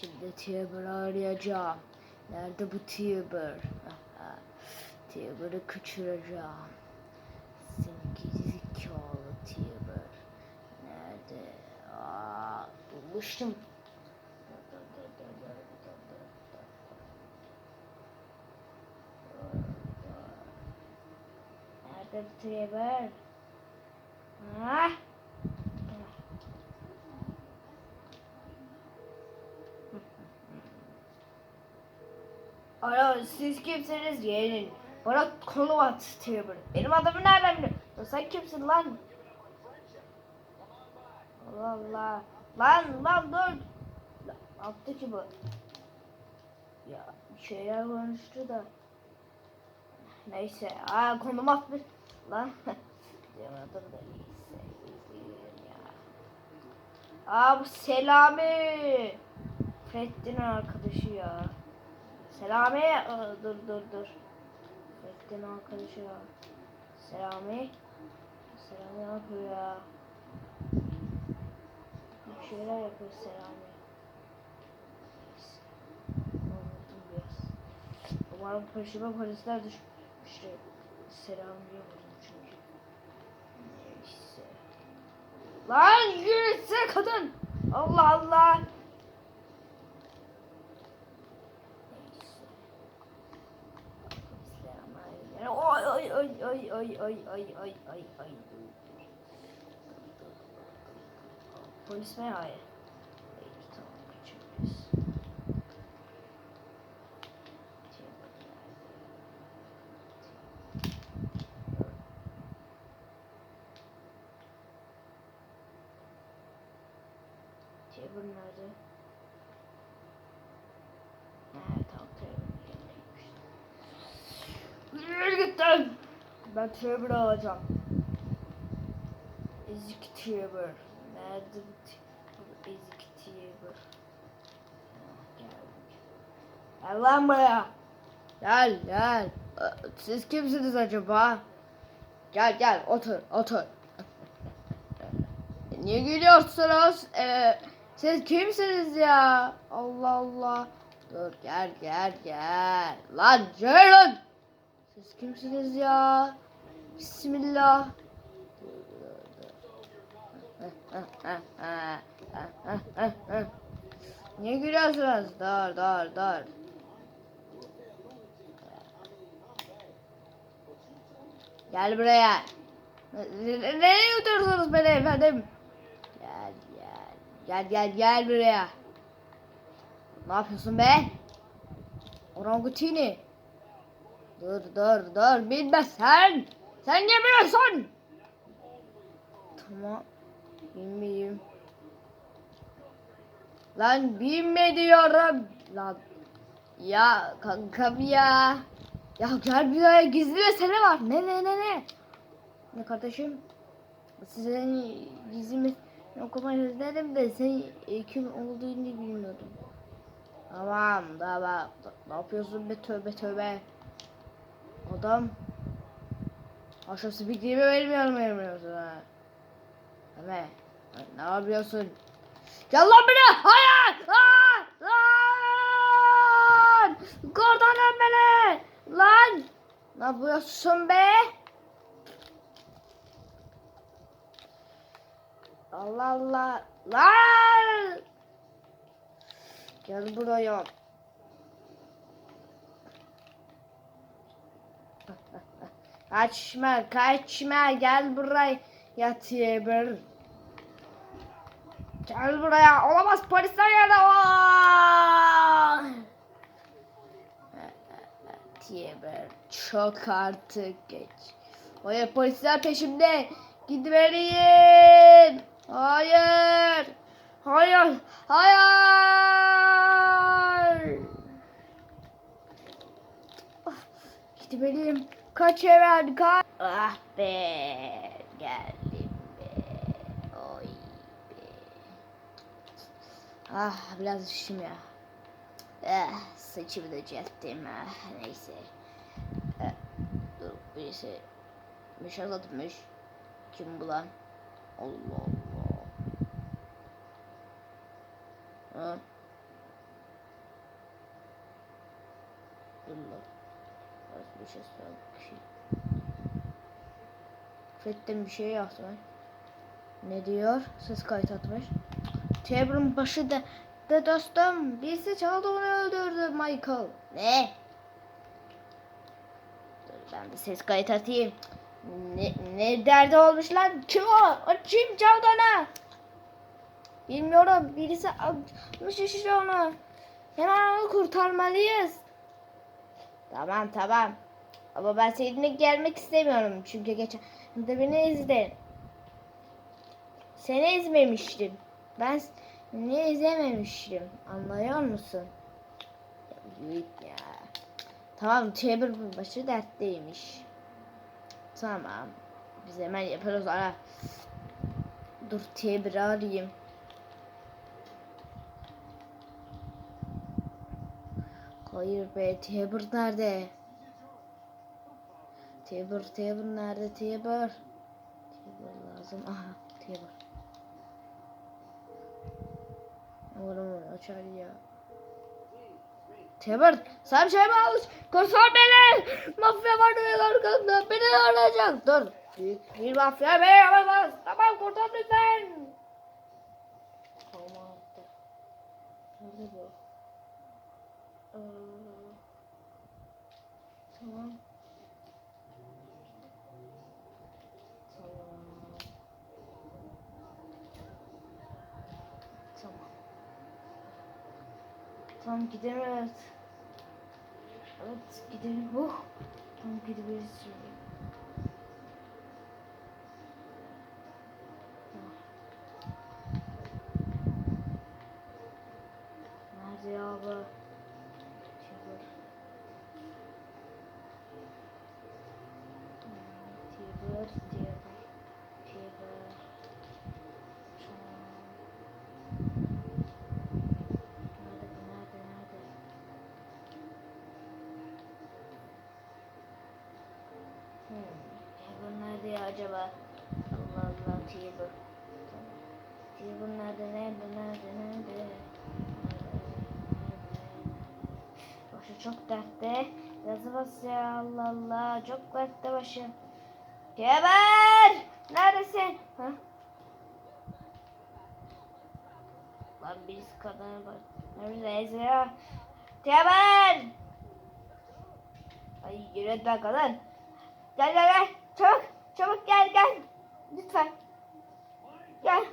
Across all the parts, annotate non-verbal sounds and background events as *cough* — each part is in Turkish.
Şimdi Tuber arayacağım. Nerede bu Tuber? Tuber'ı kaçıracağım. Seni gerizekalı Tuber. Nerede? Aa, bulmuştum. Nerede bu Tuber? Ah! Alo siz kimsiniz yeğenin? Bana konu at Tiber. Benim adamı nereden biliyorsun? Ya Sen kimsin lan? Allah Allah. Lan lan dur. Attı ki bu. Ya bir şeyler konuştu da. Neyse. Aa konum atmış. Lan. *laughs* Adım da neyse. Ya. Aa bu Selami. Fethi'nin arkadaşı ya. Selami. Dur dur dur. Fethi'nin arkadaşı ya. Selami. Selami ne yapıyor ya? Bir şeyler yapıyor Selami. Umarım peşime polisler düşmüştür. Selami'ye vurdum çünkü. Neyse. Lan yürüse kadın. Allah Allah. ay ay ay ay ay ay. Polis meraya. Şey. Cebim nerede? Ben table alacağım. Ezik table. Nerede bu ezik geldik. Gel lan buraya. Gel gel. Ee, Siz kimsiniz acaba? Gel gel otur otur. *laughs* Niye gülüyorsunuz? Ee, siz kimsiniz ya? Allah Allah. Dur gel gel gel. Lan Ceylan. Siz kimsiniz ya? Bismillah. Niye gülüyorsunuz? Dur dur dur. Gel buraya. Nereye götürüyorsunuz beni efendim? Gel gel. Gel gel gel buraya. Ne yapıyorsun be? Orangutini. Dur dur dur bilme sen. Sen ne biliyorsun? Tamam. Bilmeyeyim. Lan bilme diyorum. Lan. Ya kankam ya. Ya gel bir daha gizli mesele var. Ne ne ne ne? Ne kardeşim? Sizin gizli mesele okumayı özledim de sen e, kim olduğunu bilmiyordum. Tamam tamam. Ne yapıyorsun be tövbe tövbe. Adam. Aşağısı bildiğimi bilmiyorum bilmiyorsun ha. Ne? Ne yapıyorsun? Gel lan buraya! Hayır! Lan! Lan! Kurtarın beni! Lan! Ne yapıyorsun be? Allah Allah! Lan! Gel buraya. Kaçma, kaçma. Gel buraya. Yatıyor. Gel buraya. Olamaz polisler geldi. Tiber çok artık geç. Hayır polisler peşimde. Gitmeliyim. Hayır. Hayır. Hayır. Gitmeliyim. Kaç hemen kaç. Ah be. Geldim be. Oy be. Ah biraz işim ya. Eh, saçımı da düzelttim. Ah, neyse. Eh, dur birisi mesaj atmış. Kim bu lan? Allah Allah. Ha? Dur lan. Az bir şey sor. Bir şey. Şey yaptım. Ne diyor? Ses kayıt atmış. Table'ın başı da de dostum birisi çaldı onu öldürdü Michael. Ne? Dur ben bir ses kayıt atayım. Ne, ne derdi olmuş lan? Kim o? O kim çaldı onu? Bilmiyorum. Birisi almış işte onu. Hemen onu kurtarmalıyız. Tamam tamam. Ama ben seninle gelmek istemiyorum. Çünkü geçen de beni ezdin. Seni ezmemiştim. Ben seni ezememiştim. Anlıyor musun? Ya. Tamam Chamber başı dertteymiş. Tamam. Biz hemen yaparız ara. Dur Chamber'ı arayayım. Hayır be Tabor nerede? Tabor Tabor nerede Tabor? Tabor lazım. Aha Tabor. Oğlum açar ya. Tabor sen şey mi almış? Kurtar beni! Mafya var diyor arkamda. Beni arayacak. Dur. Büyük bir mafya beni alamaz. Tamam kurtar lütfen. Tamam. Nerede bu? Ee. Tamam. Tamam. Tamam gidelim evet. Gidelim. Oh. Tamam gidebiliriz şimdi. Tamam. Nerede ya bu? Tibur. Tibur, Tibur, Tibur. Nerede bu? Nerede? Nerede? Hmm. Tibur nerede ya acaba? Tamam. Tibur nerede? Nerede? Nerede? Nerede? Başı çok dertte. Yazı bas ya Allah Allah. Çok dertte başı. Geber! Neredesin? Ha? Lan birisi kadına bak. Neredeyiz ya? Geber! Ay yürüyen kadın. Gel gel gel. Çabuk. Çabuk gel gel. Lütfen. Gel.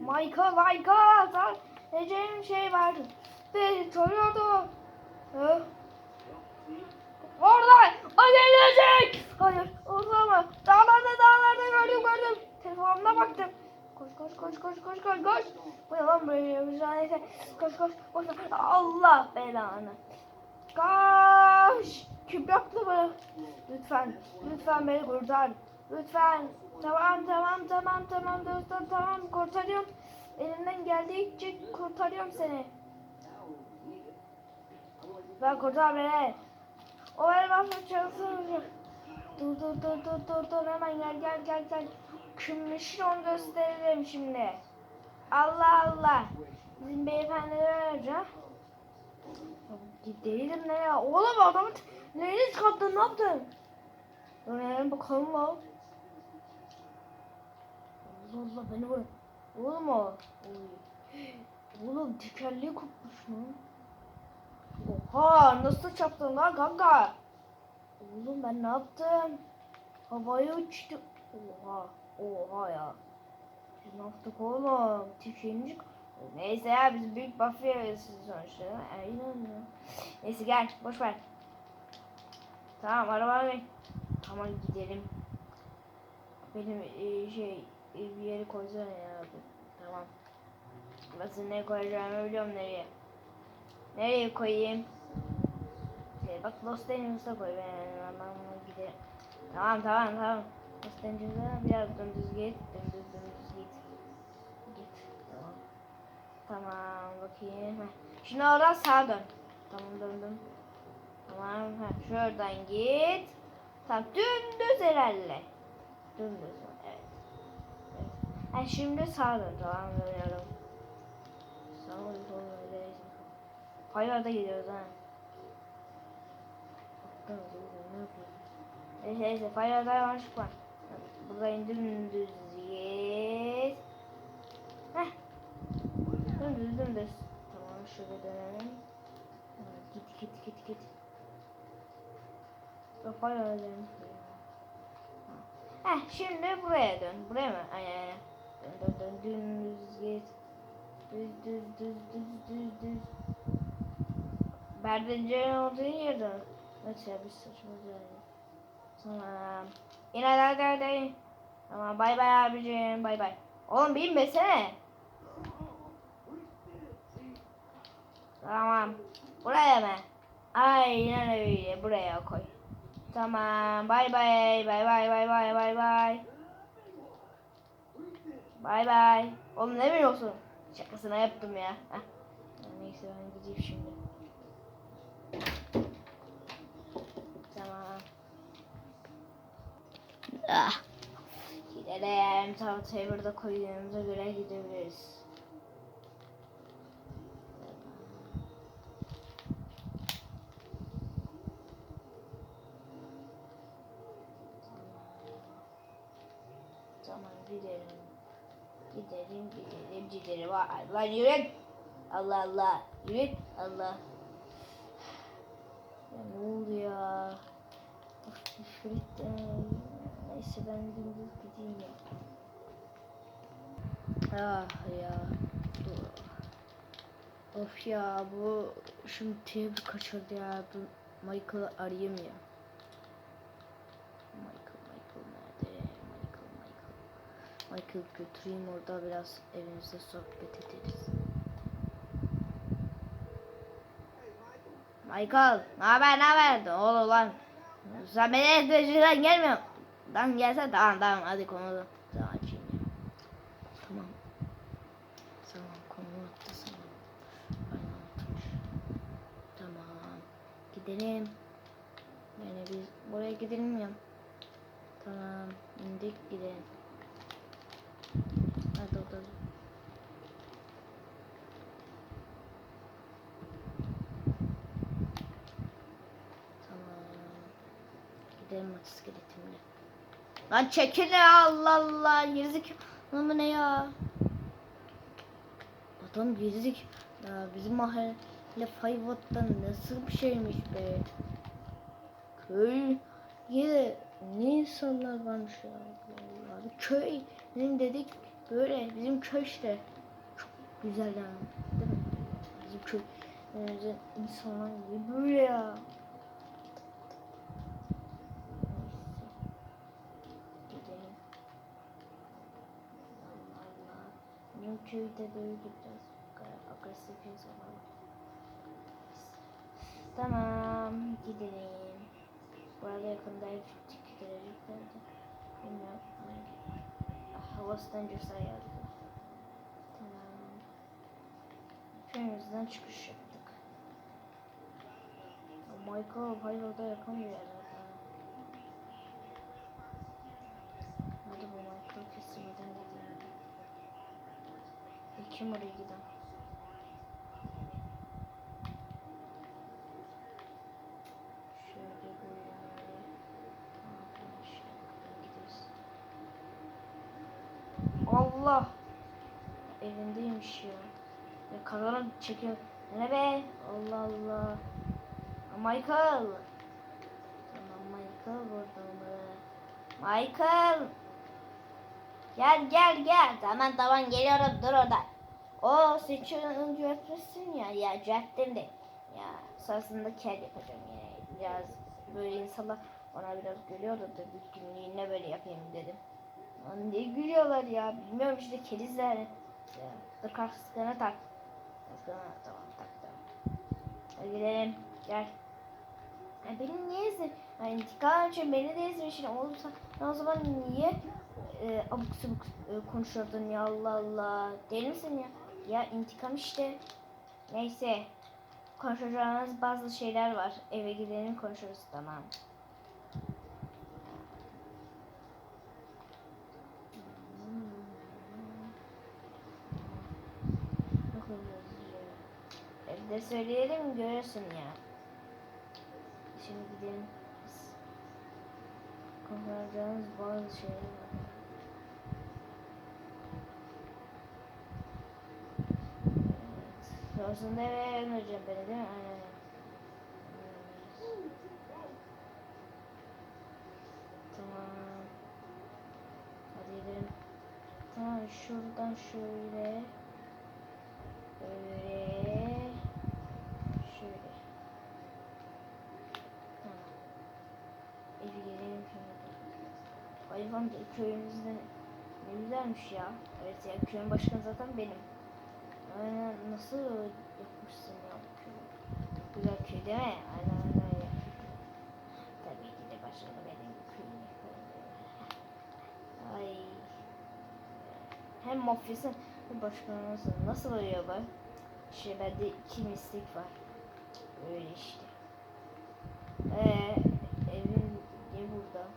Michael, Michael. Ece'nin şey vardı. Beni soruyordu. Hı? Orada! O gelecek! Hayır, orada mı? Dağlarda, dağlarda gördüm, gördüm. Telefonuma baktım. Koş, koş, koş, koş, koş, koş, koş. Bu ne lan böyle bir neyse. Koş, koş, koş. Allah belanı. Koş! Kim yaptı bunu? Lütfen, lütfen beni kurtar. Lütfen. Tamam, tamam, tamam, dostum, tamam. Kurtarıyorum. Elimden geldikçe kurtarıyorum seni. Ben kurtar beni. O el basma çalışıyor. Dur dur dur dur dur dur hemen gel gel gel gel. Kimmişin onu gösterelim şimdi. Allah Allah. Bizim beyefendilere vereceğim. Gidelim ne ya? Oğlum adamı neyini çıkarttın ne yaptın? Hemen bakalım lan. Allah beni vur. Oğlum o. Oğlum tekerleği kopmuş lan. Oha nasıl çarptın lan kanka? Oğlum ben ne yaptım? Havaya uçtu. Oha. Oha ya. Biz ne yaptık oğlum? Tükenici. Neyse ya biz büyük mafyayız sonuçta. Aynen ya. Neyse gel boş ver. Tamam araba bin. Tamam gidelim. Benim e, şey bir yere koysana ya. Tamam. Nasıl ne koyacağımı biliyorum nereye. Nereye koyayım? Şey, bak Los Angeles'a koy ben ben bunu giderim. Tamam tamam tamam. Los Angeles'a biraz dümdüz git. Dümdüz dümdüz git. Git. Tamam. Tamam bakayım. Heh. Şimdi oradan sağa dön. Tamam döndüm. Tamam. Heh. Şuradan git. Tamam dümdüz ilerle. Dümdüz. Yani şimdi sağda dolanıyorum. Sağ dolanıyorum. Hayvada gidiyoruz ha. Neyse neyse Firelight yanlışlık var. Burada indim düz Heh. Dümdüz dümdüz. Tamam şöyle dönelim. Git git git git. Firelight yanlışlık. Heh şimdi buraya dön. Buraya mı? Aynen aynen. Dümdüz git. Düz düz düz düz düz düz. Berdincen olduğu yerde. Neyse bir saçma dönelim. Tamam. Yine hadi hadi hadi. Bay bay abicim bay bay. Oğlum binmesene. Tamam. Buraya mı? Aynen öyle. Buraya koy. Tamam. Bay bay. Bay bay bay bay bay bay. Bay bay. Oğlum ne biliyorsun? Şakasına yaptım ya. Heh. Neyse ben gideyim şimdi. Tamam. Ah. Gidelim. Tam taburda koyduğumuza göre gidebiliriz. Tamam gidelim. Gidelim Lan yürü. Allah Allah. Yürü. Allah. Ya ne oldu ya? Küfür etti. Neyse ben dümdüz gideyim ya. Ah ya. Of ya bu şimdi teybi kaçırdı ya. Bu Michael'ı arayayım ya. Michael, Michael nerede? Michael, Michael. Michael götüreyim orada biraz evimizde sohbet ederiz. Michael, ne haber, ne haber? Oldu lan? Sen beni etmeyeceksen gelmiyor. Lan gelse tamam tamam hadi konu. Tamam. Tamam. Tamam konu attı sana. Tamam. Gidelim. Yani biz buraya gidelim ya. Tamam. indik gidelim. Hadi oturalım. Tamam. Gidelim motosikletimle. Lan çekil ya Allah Allah. Gerizek mı ne ya? Adam gerizek. Ya bizim mahalle Fayvot'tan nasıl bir şeymiş be. Köy yine ne insanlar varmış ya. Köy ne dedik böyle bizim köy işte. Çok güzel yani. Değil mi? Bizim köy. Yani bizim insanlar gibi böyle ya. Bizim köyde böyle biraz agresif insanlar var. Tamam gidelim. Burada yakında gittik geleceklerdi. Bilmiyorum havasından cüzdan yazdı. Tamam. Köyümüzden çıkış yaptık. Michael hayırda yakamıyor herhalde. Hadi bu Michael kesilmeden gidiyor. Kim oraya gidelim? Allah! Evindeymiş ya. Ya kazanı çekiyor. Ne be? Allah Allah. Michael! Tamam Michael burada mı? Michael! Gel gel gel. Tamam tamam geliyorum dur orada. O seçiyorum düzeltmişsin ya. Ya düzelttim de. Ya sonrasında kel yapacağım yine. Biraz böyle insanlar ona biraz gülüyordu da bir günlüğüne böyle yapayım dedim. Ne gülüyorlar ya. Bilmiyorum işte kerizler. Dur kalk sıkına tak. Sıkına tamam tak tamam. Hadi gidelim. Gel. Ya beni niye ezdi? Yani intikam için beni de ezmişsin. Oğlum sen o zaman niye e, abuk subuk e, konuşuyordun ya Allah Allah. Deli misin ya? Ya intikam işte. Neyse. Konuşacağımız bazı şeyler var. Eve gidelim konuşuruz tamam. Evde söyleyelim görürsün ya. Şimdi gidelim. Kullanacağınız bazı şeyler var. Evet. Sonrasında eve önereceğim beni değil mi? Aynen. Tamam. Hadi gidelim. Tamam şuradan şöyle. Böyle. Şöyle. Tamam. Evi gelelim şimdi. Hayvan köyümüzde ne güzelmiş ya. Evet ya köyün başkanı zaten benim. Aynen nasıl yapmışsın ya bu köyü? Çok güzel köy değil mi? Aynen öyle. Tabii ki de başkanı benim köyüm. Ay. Hem mafyası hem başkanı nasıl? Nasıl oluyor bu? İşte bende iki mislik var. Öyle işte. Ee, evin ne burada?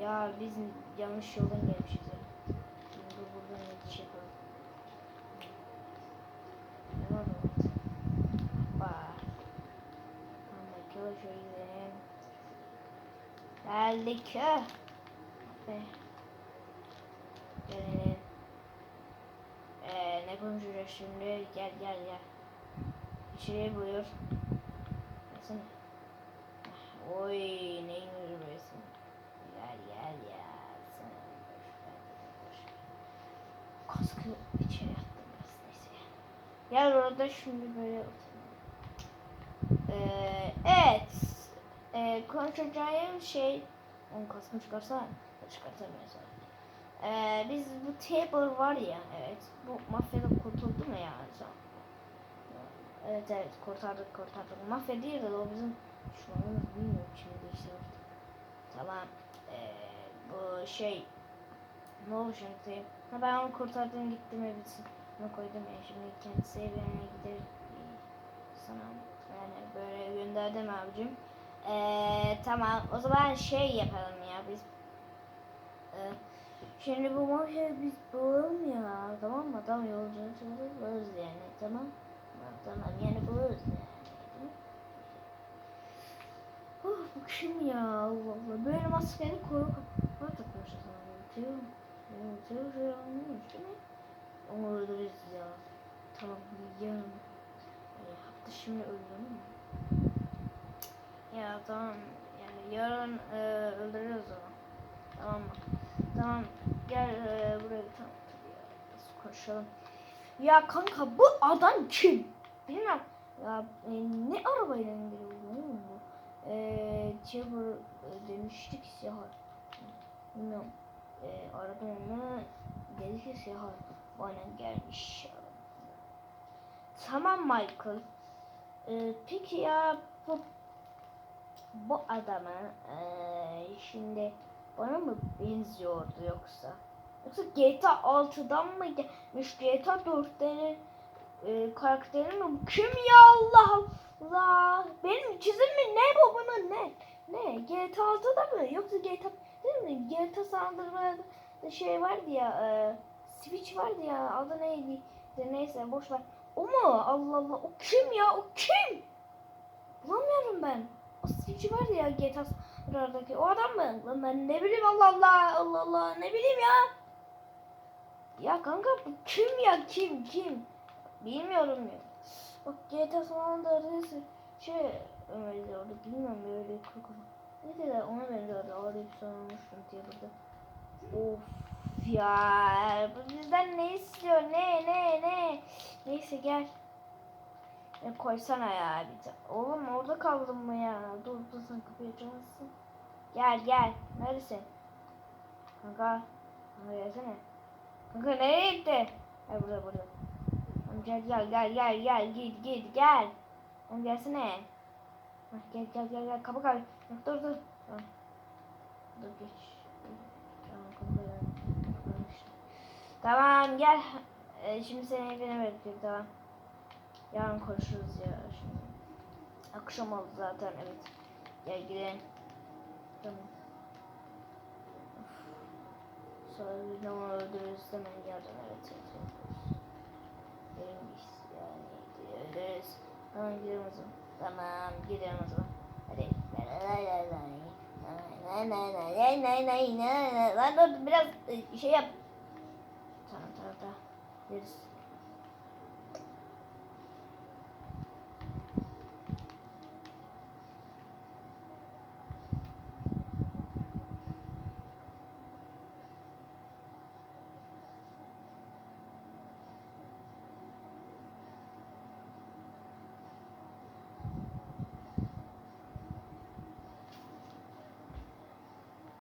Ya biz yanlış yoldan gelmişiz ya. Şimdi buradan geçiş yapalım. Ne var orada? Bak. Tamam bakalım şöyle. Geldik. Be. Gelelim. Ee, ne konuşacağız şimdi? Gel gel gel. İçeriye buyur. Ah, Oy neyin burası? Gel gel gel. Sen. Kaskı içeri attım biraz neyse. Gel orada şimdi böyle. Ee, evet. Ee, konuşacağım şey... Onun kaskını çıkarsa çıkartamıyoruz. Ee, biz bu table var ya evet bu mafyadan kurtuldu mu ya sonra? Evet evet kurtardık kurtardık. Mafya değil de o bizim düşmanımız bilmiyorum şimdi işte. Tamam. Ee, bu şey ne oldu şimdi? Ha, ben onu kurtardım gittim evisin. Onu koydum ya şimdi kendisi evine gider sana yani böyle gönderdim abicim. Ee, tamam o zaman şey yapalım ya biz ee, şimdi bu mafya biz bulalım ya tamam mı? Tamam yolculuk buluruz yani tamam Tamam, yani. Tamam. Oh, bu kim ya Allah Allah. Böyle maskeni koru kapağı takmışız sana. Unutuyor. Unutuyor şey anlıyormuş değil mi? Onu öldürürüz ya. Tamam yarın. Ya, hafta şimdi öldürür mü? Ya tamam. Yani yarın e, öldürürüz onu. Tamam mı? Tamam. Gel e, buraya tamam. Biz konuşalım. Ya kanka bu adam kim? Bilmem. Ya e, ne arabayla geliyor bu? bu? Eee Cebur e, demiştik siyah. Bilmiyorum. E, aradım onu. Dedi ki siyah. Bana gelmiş. Tamam Michael. E, peki ya bu bu adamı e, şimdi bana mı benziyordu yoksa? Yoksa GTA 6'dan mı gelmiş? GTA 4'te e, karakteri mi? bu? Kim ya Allah Allah? Benim çizim mi? Ne bu bunun ne? Ne? GTA 6'da mı? Yoksa GTA değil mi? GTA Sandırma'da şey vardı ya e, Switch vardı ya adı neydi? Neyse boş ver. O mu? Allah Allah. O kim ya? O kim? Bulamıyorum ben. O Switch vardı ya GTA Sandırma'daki. O adam mı? Lan ben ne bileyim Allah Allah. Allah Allah. Ne bileyim ya. Ya kanka bu kim ya? Kim? Kim? Bilmiyorum ya. Bak GTA San Andreas şey benziyordu bilmiyorum böyle kuru Ne dedi ona benziyordu arayıp sormuştum diye burada. Of ya bu bizden ne istiyor ne ne ne. Neyse gel. E, koysana ya bir. Oğlum orada kaldın mı ya? Dur dur sen kapıyı açamazsın. Gel gel. Neredesin? Kanka. Kanka gelsene. Kanka nereye gitti? Gel burada burada. Gel gel gel gel gel git git gel. Oğlum gelsene. Hah, Gel gel gel gel kapı kapı. Yok, Dur dur. Tamam. Dur geç. Tamam. Tamam gel. Ee, şimdi seni evine bırakıyorum tamam. Yarın konuşuruz ya şimdi. Akşam oldu zaten evet. Gel gidelim. Tamam. Sonra bir zaman öldürürüz hemen yarın evet. evet, evet. Neymiş yani öldürürüz. Tamam gidelim o zaman. Tamam gidelim o zaman. Hadi. Lay lay lay. Lay lay lay lay lay lay lay lay. Lan dur biraz e, şey yap. Tamam tamam tamam. Gideriz.